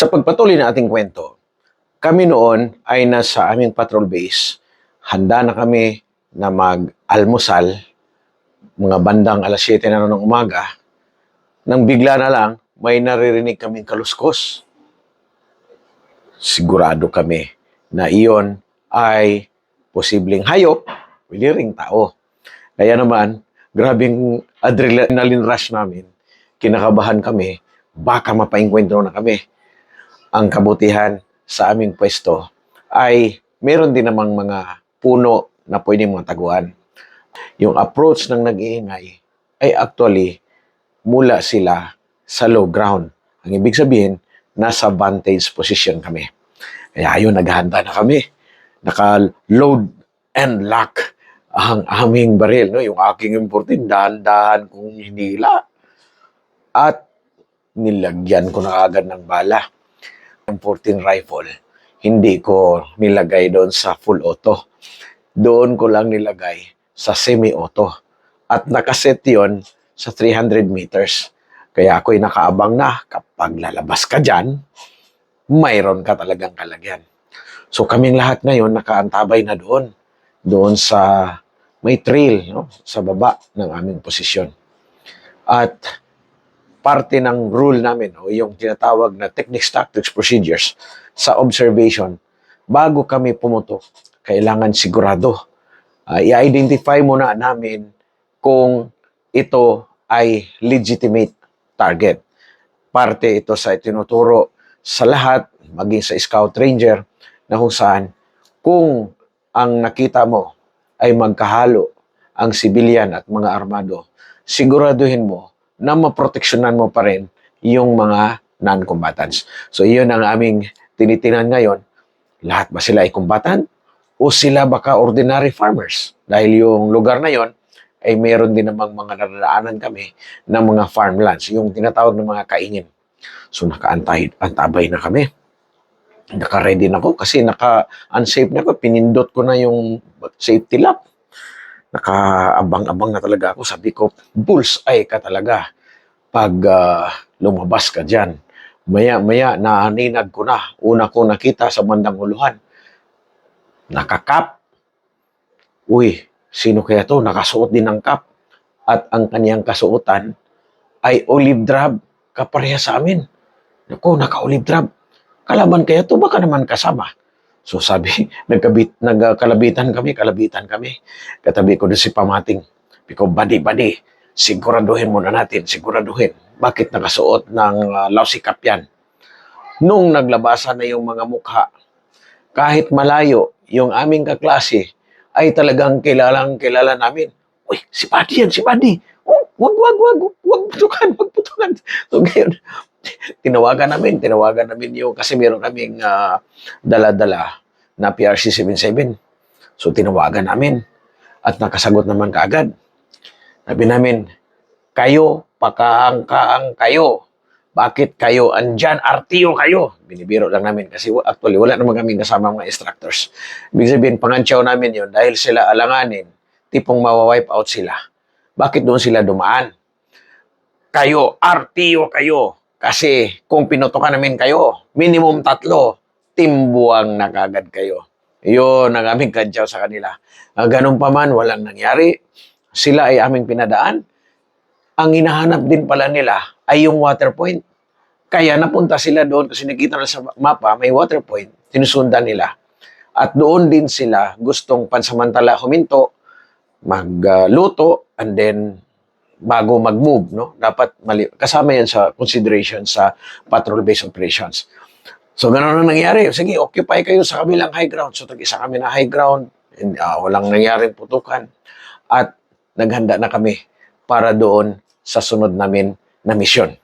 Sa pagpatuloy ng ating kwento, kami noon ay nasa aming patrol base. Handa na kami na mag-almusal mga bandang alas 7 na ng umaga. Nang bigla na lang, may naririnig kaming kaluskos. Sigurado kami na iyon ay posibleng hayop, pwede ring tao. Kaya naman, grabing adrenaline rush namin. Kinakabahan kami, baka mapaingkwentro na kami. Ang kabutihan sa aming pwesto ay meron din namang mga puno na pwede mga taguan. Yung approach ng nag-iingay ay actually mula sila sa low ground. Ang ibig sabihin, nasa vantage position kami. Kaya ayun, naghahanda na kami. Naka-load and lock ang aming baril. No? Yung aking importin, dahan-dahan kong hinila. At nilagyan ko na agad ng bala. Yung 14 rifle, hindi ko nilagay doon sa full auto. Doon ko lang nilagay sa semi-auto. At nakaset yon sa 300 meters. Kaya ako'y nakaabang na kapag lalabas ka dyan, mayroon ka talagang kalagyan. So kaming lahat ngayon nakaantabay na doon. Doon sa may trail no? sa baba ng aming posisyon. At parte ng rule namin o yung tinatawag na techniques, tactics, procedures sa observation, bago kami pumutok, kailangan sigurado. Uh, i-identify muna namin kung ito ay legitimate target. Parte ito sa tinuturo sa lahat, maging sa scout ranger, na kung saan, kung ang nakita mo ay magkahalo ang sibilyan at mga armado, siguraduhin mo na maproteksyonan mo pa rin yung mga non-combatants. So, iyon ang aming tinitinan ngayon. Lahat ba sila ay combatant? O sila baka ordinary farmers? Dahil yung lugar na yon ay meron din namang mga naradaanan kami ng mga farmlands, yung tinatawag ng mga kaingin. So nakaantay, antabay na kami. Naka-ready na ako kasi naka-unsafe na ako. Pinindot ko na yung safety lock. Nakaabang-abang na talaga ako. Sabi ko, bullseye ka talaga pag uh, lumabas ka dyan. Maya-maya, naninag ko na. Una ko nakita sa bandang huluhan. Nakakap. Uy, sino kaya to? Nakasuot din ng kap. At ang kanyang kasuotan ay olive drab kapareha sa amin. Naku, naka-olive drab. Kalaban kaya to baka naman kasama. So sabi, nagkabit, nagkalabitan kami, kalabitan kami. Katabi ko doon si Pamating. Biko, badi, badi, siguraduhin muna natin, siguraduhin. Bakit nakasuot ng uh, lausikap yan? Nung naglabasan na yung mga mukha, kahit malayo, yung aming kaklase, ay talagang kilalang kilala namin. Uy, si Buddy yan, si Buddy. Oh, wag, wag, wag, wag putukan, wag putukan. So ngayon, tinawagan namin, tinawagan namin yung, kasi meron kaming uh, dala-dala na PRC 77. So tinawagan namin at nakasagot naman kaagad. Sabi namin, kayo, pakaang-kaang kayo. Bakit kayo andyan? Artiyo kayo. Binibiro lang namin kasi actually wala naman kami kasama mga instructors. Ibig sabihin, pangantsaw namin yon dahil sila alanganin, tipong mawawipe out sila. Bakit doon sila dumaan? Kayo, artiyo kayo. Kasi kung pinutokan namin kayo, minimum tatlo, timbuang na kagad kayo. Yun ang aming kantsaw sa kanila. Uh, ganun pa man, walang nangyari. Sila ay aming pinadaan. Ang hinahanap din pala nila ay yung water point. Kaya napunta sila doon kasi nakita na sa mapa, may water point. Sinusundan nila. At doon din sila gustong pansamantala huminto, magluto, and then bago mag-move, no? Dapat mali kasama yan sa consideration sa patrol-based operations. So, ganun ang nangyari. Sige, occupy kayo sa kabilang high ground. So, tag-isa kami na high ground. And, uh, walang nangyaring putukan. At naghanda na kami para doon sa sunod namin na misyon.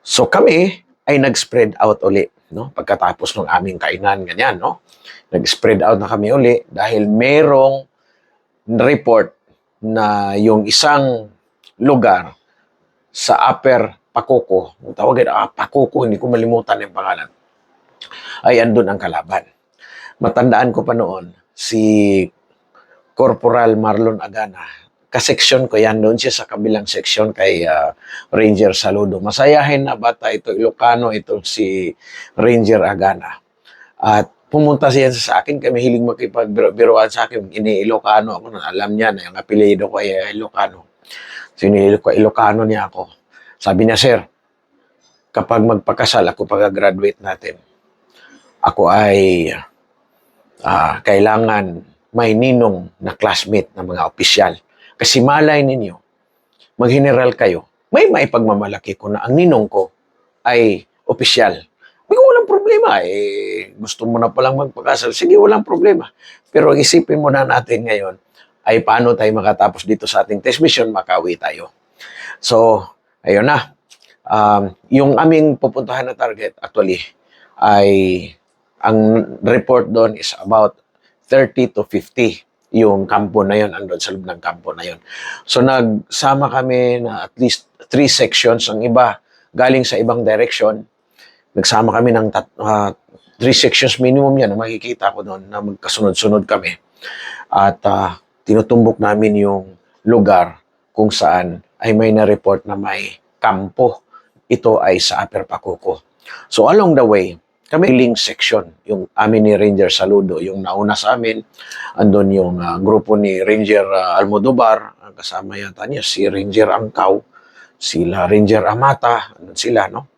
So, kami ay nag-spread out uli. No? Pagkatapos ng aming kainan, ganyan. No? Nag-spread out na kami uli dahil merong report na yung isang lugar sa Upper Pakoko, tawagin ah, Pakoko, hindi ko malimutan yung pangalan, ay andun ang kalaban. Matandaan ko pa noon, si Corporal Marlon Agana, kaseksyon ko yan, doon siya sa kabilang seksyon kay ah, Ranger Saludo. Masayahin na bata ito, Ilocano, ito si Ranger Agana. At pumunta siya sa akin, kami hiling makipagbiruan sa akin, ini Ilocano ako, alam niya na yung apelido ko ay Ilocano. Sinilo ko, Ilocano niya ako. Sabi niya, sir, kapag magpakasal ako pag-graduate natin, ako ay ah, kailangan may ninong na classmate ng mga opisyal. Kasi malay ninyo, mag-general kayo, may maipagmamalaki ko na ang ninong ko ay opisyal. Hindi walang problema. Eh, gusto mo na palang magpakasal. Sige, walang problema. Pero isipin mo na natin ngayon ay paano tayo makatapos dito sa ating test mission, makawi tayo. So, ayun na. Um, yung aming pupuntahan na target actually ay ang report doon is about 30 to 50 yung kampo na yun, andun sa loob ng kampo na yun. So nagsama kami na at least three sections. Ang iba galing sa ibang direction. Nagsama kami ng tat, ah, three sections minimum yan. Ang makikita ko doon na magkasunod-sunod kami. At ah, tinutumbok namin yung lugar kung saan ay may na-report na may kampo. Ito ay sa Upper Pacuco. So along the way, kami link section, yung amin ni Ranger Saludo, yung nauna sa amin, andun yung ah, grupo ni Ranger ah, Almodobar, ang kasama yata niya, si Ranger Angkaw, sila Ranger Amata, andun sila, no?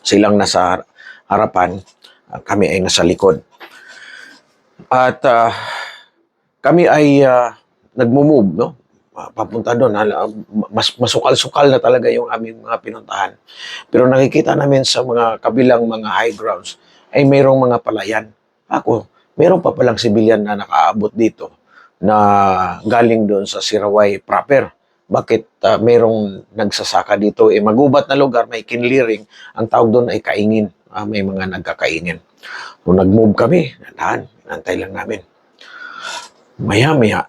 Silang nasa harapan, ah, kami ay nasa likod. At ah, kami ay ah, nagmo-move, no? Ah, Papunta doon, hala, mas masukal-sukal na talaga yung aming mga pinuntahan. Pero nakikita namin sa mga kabilang mga high grounds ay mayroong mga palayan. Ako, mayroon pa palang sibilyan na nakaabot dito na galing doon sa Siraway proper. Bakit ah, mayroong nagsasaka dito? Eh, magubat na lugar, may kinliring. Ang tawag doon ay kaingin. Ah, may mga nagkakaingin. So, nag-move kami. Nandahan, nantay lang namin. Maya-maya,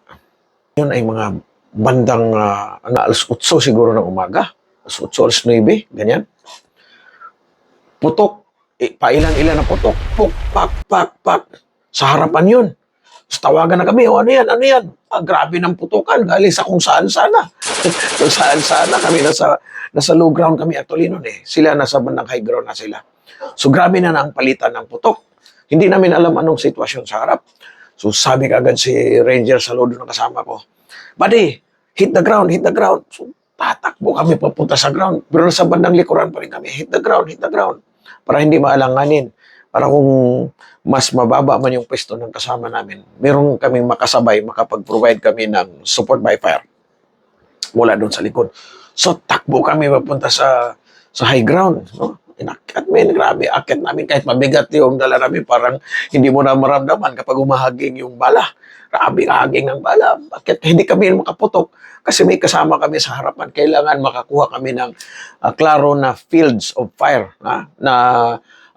yun ay mga bandang uh, alas 8 siguro ng umaga. Alas 8, alas 9, ganyan. Putok. Eh, pailan-ilan na putok. Puk, pak, pak, pak. Sa harapan yun. Tapos tawagan na kami, oh, ano yan, ano yan? Ah, grabe ng putukan, galing sa kung saan sana. kung saan sana kami, nasa, nasa low ground kami actually noon eh. Sila nasa bandang high ground na sila. So grabe na na ang palitan ng putok. Hindi namin alam anong sitwasyon sa harap. So sabi kagad si Ranger sa lodo ng kasama ko, Buddy, hit the ground, hit the ground. So tatakbo kami papunta sa ground. Pero nasa bandang likuran pa rin kami, hit the ground, hit the ground. Para hindi maalanganin. Para kung mas mababa man yung pwesto ng kasama namin, meron kaming makasabay, makapag-provide kami ng support by fire mula doon sa likod. So takbo kami papunta sa sa high ground, no? Inakyat men, grabe, akit namin kahit mabigat yung dala namin, parang hindi mo na maramdaman kapag umahaging yung bala. Grabe haging ng bala. Bakit hindi kami makaputok? Kasi may kasama kami sa harapan. Kailangan makakuha kami ng ah, klaro na fields of fire na, na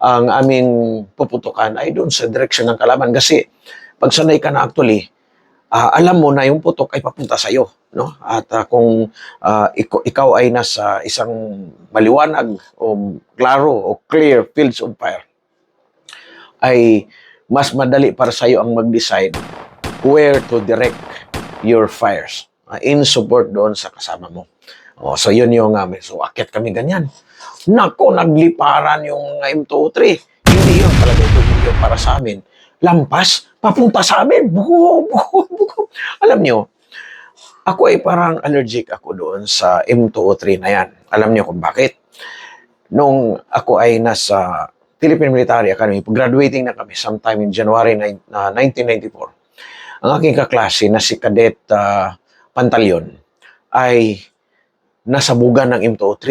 ang aming puputukan ay doon sa direction ng kalaban. Kasi pag sanay ka na actually, ah, alam mo na yung putok ay papunta sa iyo, no? At ah, kung ah, ikaw, ay nasa isang maliwanag o klaro o clear fields of fire, ay mas madali para sa iyo ang mag-decide where to direct your fires ah, in support doon sa kasama mo. Oh, so yun yung uh, so akit kami ganyan. Nako, nagliparan yung M203. Hindi yun talaga ito yun para sa amin. Lampas, papunta sa amin. Buko, buko, buko. Alam nyo, ako ay parang allergic ako doon sa M203 na yan. Alam niyo kung bakit? Nung ako ay nasa Philippine Military Academy, graduating na kami sometime in January nine- ah, 1994. Ang aking kaklase na si Cadet ah, Pantalyon ay nasa bugan ng M203.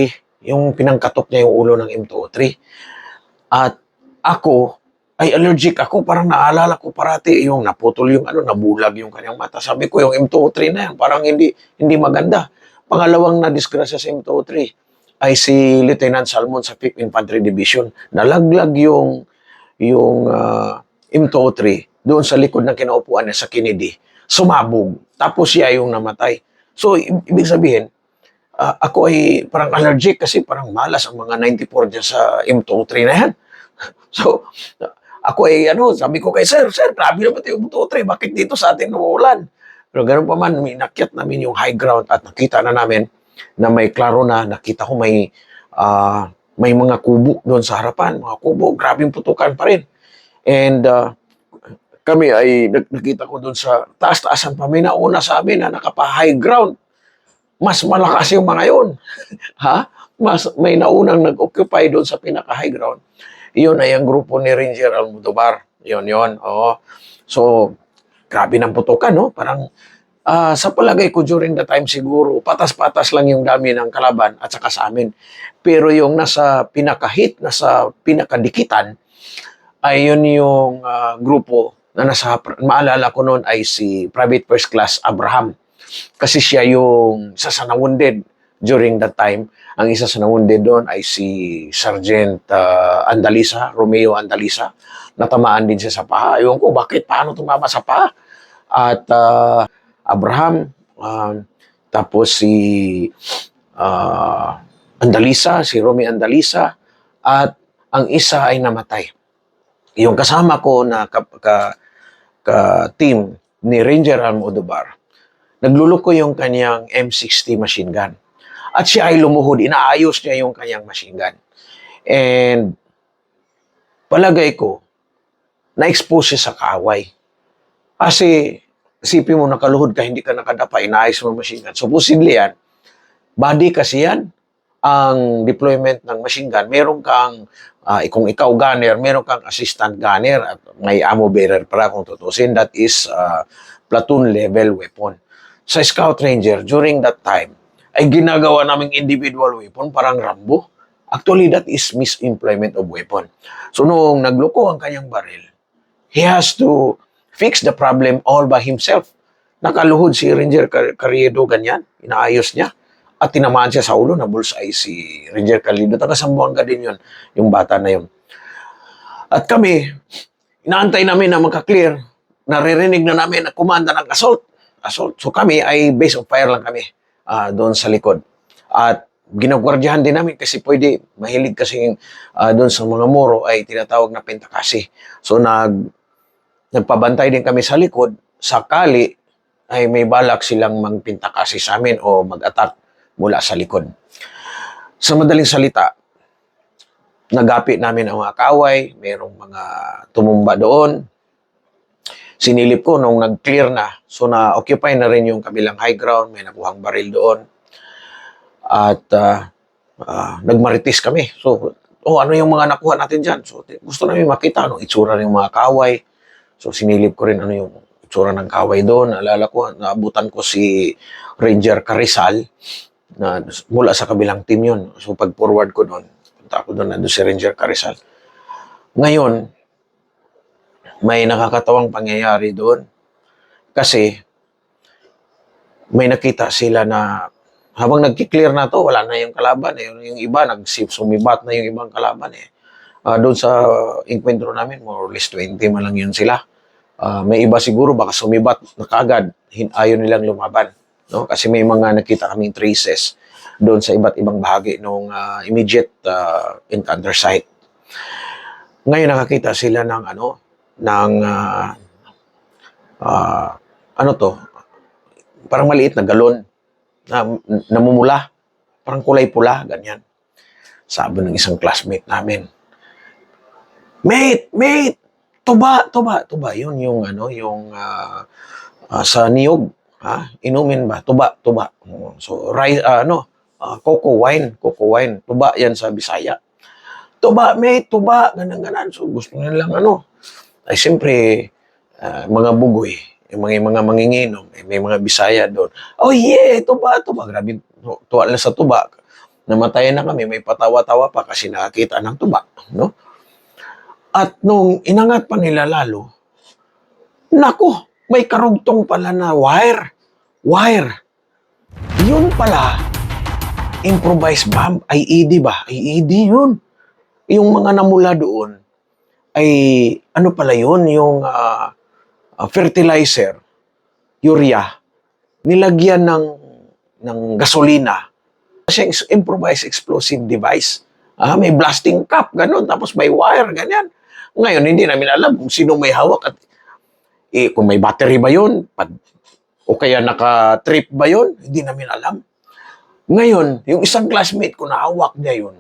Yung pinangkatok niya yung ulo ng M203. At ako, ay allergic ako. Parang naalala ko parati yung naputol yung ano, nabulag yung kanyang mata. Sabi ko, yung M203 na yan, parang hindi, hindi maganda. Pangalawang na-disgrasya sa M203 ay si Lieutenant Salmon sa 5th Infantry Division. Nalaglag yung, yung ah, M203 doon sa likod ng kinaupuan niya sa Kennedy. Sumabog. Tapos siya yung namatay. So, ibig sabihin, ah, ako ay parang allergic kasi parang malas ang mga 94 dyan sa M203 na yan. So, ako ay ano, sabi ko kay sir, sir, grabe naman yung M203, bakit dito sa atin nawawalan? Pero ganun pa man, may nakyat namin yung high ground at nakita na namin na may klaro na, nakita ko may ah, may mga kubo doon sa harapan, mga kubo, grabing putukan pa rin. And ah, kami ay nak- nakita ko doon sa taas-taasan pa, may nauna sa amin na nakapa-high ground. Mas malakas yung mga yun. ha? Mas may naunang nag-occupy doon sa pinaka-high ground. Iyon ay ang grupo ni Ranger Almodovar. Yun, yun. Oo. So, grabe ng putukan, no? Parang ah, sa palagay ko during the time siguro, patas-patas lang yung dami ng kalaban at saka sa amin. Pero yung nasa pinaka-hit, nasa pinakadikitan, ay yun yung ah, grupo na nasa, maalala ko noon ay si Private First Class Abraham. Kasi siya yung sa na-wounded during that time. Ang isa sa na-wounded doon ay si Sergeant ah, Andalisa, Romeo Andalisa. Natamaan din siya sa paa. Ewan ko, bakit? Paano tumama sa paa? At ah, Abraham, um, tapos si ah, Andalisa, si Romeo Andalisa, at ang isa ay namatay. Yung kasama ko na ka, ka, ka team ni Ranger Almodovar, nagluluko yung kanyang M60 machine gun. At siya ay lumuhod, inaayos niya yung kanyang machine gun. And palagay ko, na-expose siya sa kaway. Kasi, isipin mo, nakaluhod ka, hindi ka nakadapa, inaayos mo machine gun. So, posible yan, body kasi yan, ang deployment ng machine gun. Meron kang, ah, kung ikaw gunner, meron kang assistant gunner at may ammo bearer para kung tutusin. That is ah, platoon level weapon. Sa Scout Ranger, during that time, ay ginagawa naming individual weapon, parang Rambo. Actually, that is misemployment of weapon. So, noong nagloko ang kanyang baril, he has to fix the problem all by himself. Nakaluhod si Ranger Car- Carriedo ganyan, inaayos niya. At tinamaan siya sa ulo, na bullseye si Ranger Carriedo. Taga Sambuanga din yun, yung bata na yun. At kami, inaantay namin na makaklear. Naririnig na namin na kumanda ng assault. Assault. So kami ay base of fire lang kami ah, doon sa likod. At ginagwardyahan din namin kasi pwede, mahilig kasi ah, doon sa mga muro ay tinatawag na pentakasi. So nag, nagpabantay din kami sa likod, sakali ay may balak silang magpintakasi sa amin o mag-attack mula sa likod. Sa madaling salita, nagapi namin ang mga kaway, mayroong mga tumumba doon. Sinilip ko nung nag-clear na, so na-occupy na rin yung kabilang high ground, may nakuhang baril doon. At ah, ah, nagmaritis kami. So, oh, ano yung mga nakuha natin dyan? So, gusto namin makita anong itsura ng mga kaway. So, sinilip ko rin ano yung itsura ng kaway doon. Alala ko, naabutan ko si Ranger Carizal na mula sa kabilang team yun. So, pag forward ko doon, punta ako doon, nandun si Ranger Carizal. Ngayon, may nakakatawang pangyayari doon. Kasi, may nakita sila na habang nagki-clear na to, wala na yung kalaban. Eh. Yung iba, nagsip, sumibat na yung ibang kalaban. Eh. Ah, doon sa enkwentro namin, more or less 20 man lang yun sila. Ah, may iba siguro, baka sumibat na kagad, hin- ayaw nilang lumaban. No? Kasi may mga nakita kaming traces doon sa iba't ibang bahagi ng immediate ah, encounter site. Ngayon nakakita sila ng ano, ng ah, ah, ano to, parang maliit na galon na namumula, parang kulay pula, ganyan. Sabi ng isang classmate namin, Mate, mate, tuba, tuba, tuba. Yun yung ano, yung ah, ah, sa niyog, ha? Inumin ba? Tuba, tuba. So, rice, ah, ano, ah, cocoa wine, cocoa wine. Tuba yan sa Bisaya. Tuba, mate, tuba, ganang ganan. So, gusto nilang ano. Ay, siyempre, ah, mga bugoy, yung mga, mga manginginom, eh, may mga Bisaya doon. Oh yeah, tuba, tuba. Grabe, tu- tuwa na sa tuba. Namatayan na kami, may patawa-tawa pa kasi nakakita ng tuba, no? At nung inangat pa nila lalo, nako, may karugtong pala na wire. Wire. Yun pala, improvised bomb, IED ba? IED yun. Yung mga namula doon, ay ano pala yun, yung ah, fertilizer, urea, nilagyan ng, ng gasolina. Kasi improvised explosive device. Ah, may blasting cap, ganun. Tapos may wire, ganyan. Ngayon, hindi namin alam kung sino may hawak at eh, kung may battery ba yun, pad, O kaya naka-trip ba yun? Hindi namin alam. Ngayon, yung isang classmate ko na hawak niya yun,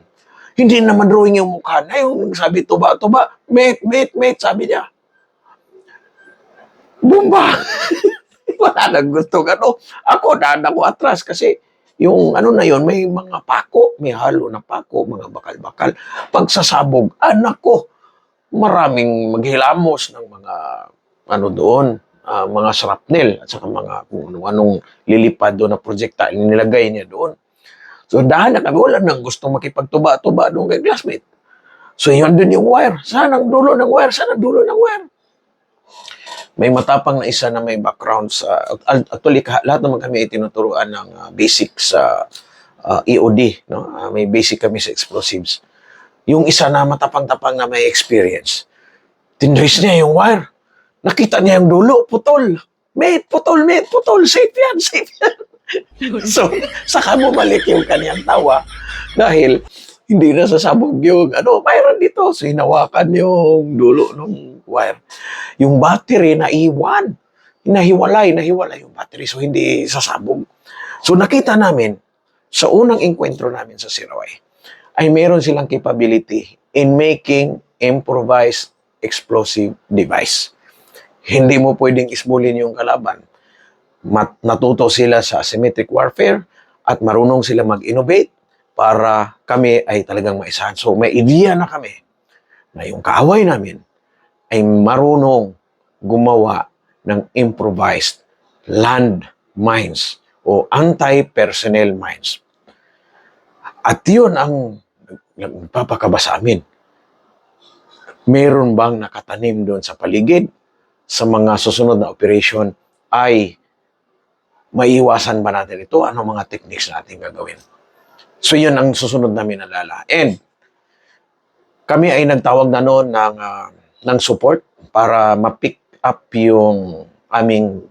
hindi naman drawing yung mukha na yung sabi, tuba, tuba, mate, mate, mate, sabi niya. Bumba! Wala nang gusto ano. Ako, daan ako atras kasi yung ano na yon may mga pako, may halo na pako, mga bakal-bakal. Pagsasabog, anak ko, maraming maghilamos ng mga ano doon, ah, mga shrapnel at saka mga kung anong lilipad doon na projectile nilagay niya doon. So dahan na kami, wala nang gusto makipagtuba-tuba doon kay classmate. So yun din yung wire. Saan ang dulo ng wire? Saan ang dulo ng wire? May matapang na isa na may background sa... Actually, lahat naman kami itinuturuan ng ah, basic sa ah, EOD. No? Ah, may basic kami sa explosives. Yung isa na matapang-tapang na may experience, tinrace niya yung wire. Nakita niya yung dulo, putol. Mate, putol, mate, putol. Safe yan, safe yan. So, saka bumalik yung kanyang tawa dahil hindi na sasabog yung ano, mayroon dito. So, hinawakan yung dulo ng wire. Yung battery na iwan. Nahiwalay, nahiwalay yung battery. So, hindi sasabog. So, nakita namin sa unang enkwentro namin sa Siraway ay meron silang capability in making improvised explosive device. Hindi mo pwedeng isbulin yung kalaban. Mat- natuto sila sa asymmetric warfare at marunong sila mag-innovate para kami ay talagang maisahan. So may idea na kami na yung kaaway namin ay marunong gumawa ng improvised land mines o anti-personnel mines. At yun ang nagpapakaba sa amin. Meron bang nakatanim doon sa paligid sa mga susunod na operation ay maiiwasan ba natin ito? Ano mga techniques natin gagawin? So yun ang susunod namin nalala. And kami ay nagtawag na noon ng, ah, ng support para ma-pick up yung aming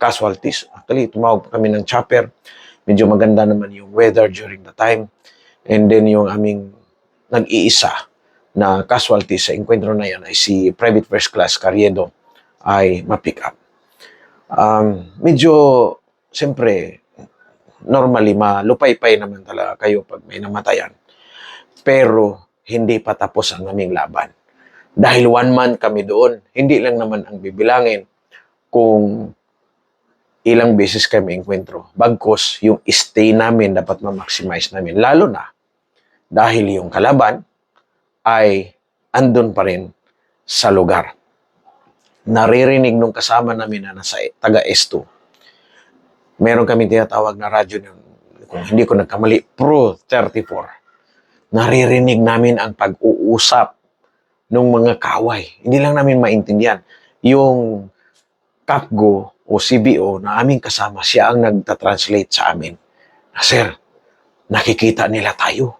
casualties. Actually, tumawag kami ng chopper. Medyo maganda naman yung weather during the time. And then yung aming nag-iisa na casualty sa enkwentro na yan ay si Private First Class Carriedo ay ma-pick up. Um, medyo, siyempre, normally, malupay-pay naman talaga kayo pag may namatayan. Pero, hindi pa tapos ang aming laban. Dahil one month kami doon, hindi lang naman ang bibilangin kung ilang beses kami enkwentro. Bagkos, yung stay namin dapat ma-maximize namin. Lalo na, dahil yung kalaban ay andun pa rin sa lugar. Naririnig nung kasama namin na nasa taga S2. Meron kami tinatawag na radyo nun, kung hindi ko nagkamali, Pro 34. Naririnig namin ang pag-uusap ng mga kaway. Hindi lang namin maintindihan. Yung Capgo o CBO na aming kasama, siya ang nagta-translate sa amin. Na, Sir, nakikita nila tayo.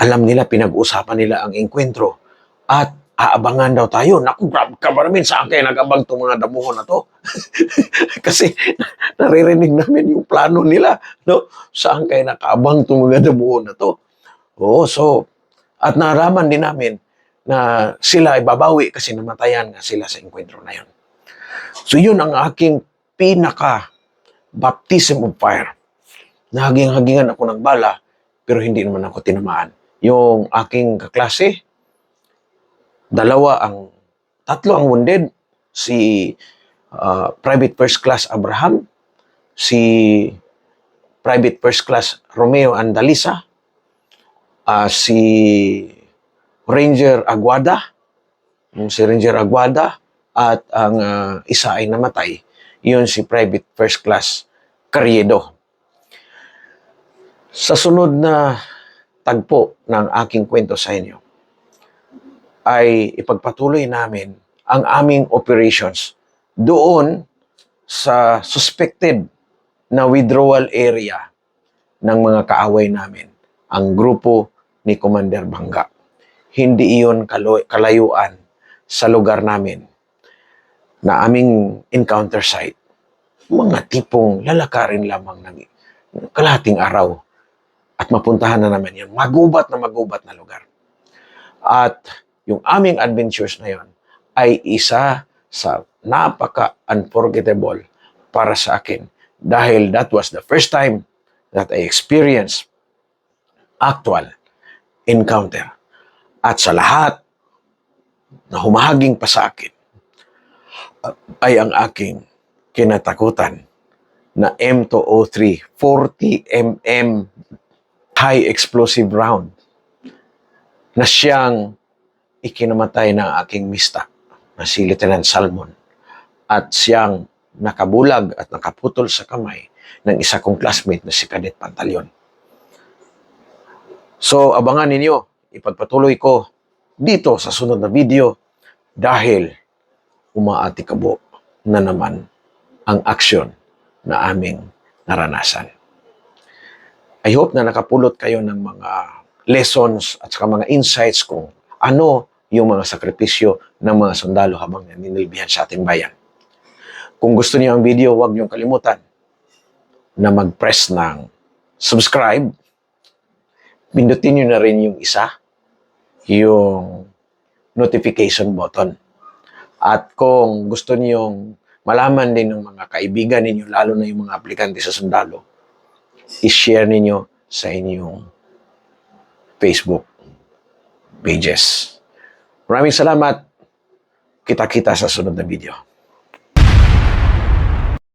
Alam nila, pinag-usapan nila ang enkwentro. At aabangan daw tayo. Naku, grab ka ba namin saan kayo nag-abang itong mga damuhon na to? Kasi naririnig namin yung plano nila. No? Saan kayo nakaabang itong mga damuhon na to? Oo, so, at naraman din namin na sila ay babawi kasi namatayan nga sila sa enkwentro na yun. So yun ang aking pinaka baptism of fire. Nahaging-hagingan ako ng bala, pero hindi naman ako tinamaan. Yung aking kaklase, dalawa ang, tatlo ang wounded. Si uh, Private First Class Abraham, si Private First Class Romeo Andalisa, ah, si Ranger Aguada, si Ranger Aguada, at ang ah, isa ay namatay, yun si Private First Class Carriedo. Sa sunod na tagpo ng aking kwento sa inyo, ay ipagpatuloy namin ang aming operations doon sa suspected na withdrawal area ng mga kaaway namin, ang grupo ni Commander Bangga. Hindi iyon kalayuan sa lugar namin na aming encounter site. Mga tipong lalakarin lamang ng kalahating araw at mapuntahan na naman yan. Magubat na magubat na lugar. At yung aming adventures na yon ay isa sa napaka-unforgettable para sa akin dahil that was the first time that I experienced actual encounter. At sa lahat na humahaging pa sa akin ay ang aking kinatakutan na M203 40 mm high explosive round na siyang ikinamatay ng aking mista na si Lieutenant Salmon at siyang nakabulag at nakaputol sa kamay ng isa kong classmate na si Cadet Pantaleon. So, abangan ninyo, ipagpatuloy ko dito sa sunod na video dahil umaatikabo na naman ang aksyon na aming naranasan. I hope na nakapulot kayo ng mga lessons at saka mga insights kung ano yung mga sakripisyo ng mga sundalo habang naninilbihan sa ating bayan. Kung gusto niyo ang video, huwag niyong kalimutan na mag-press ng subscribe. Pindutin niyo na rin yung isa, yung notification button. At kung gusto niyong malaman din ng mga kaibigan ninyo, lalo na yung mga aplikante sa sundalo, i-share ninyo sa inyong Facebook pages. Maraming salamat. Kita-kita sa sunod na video.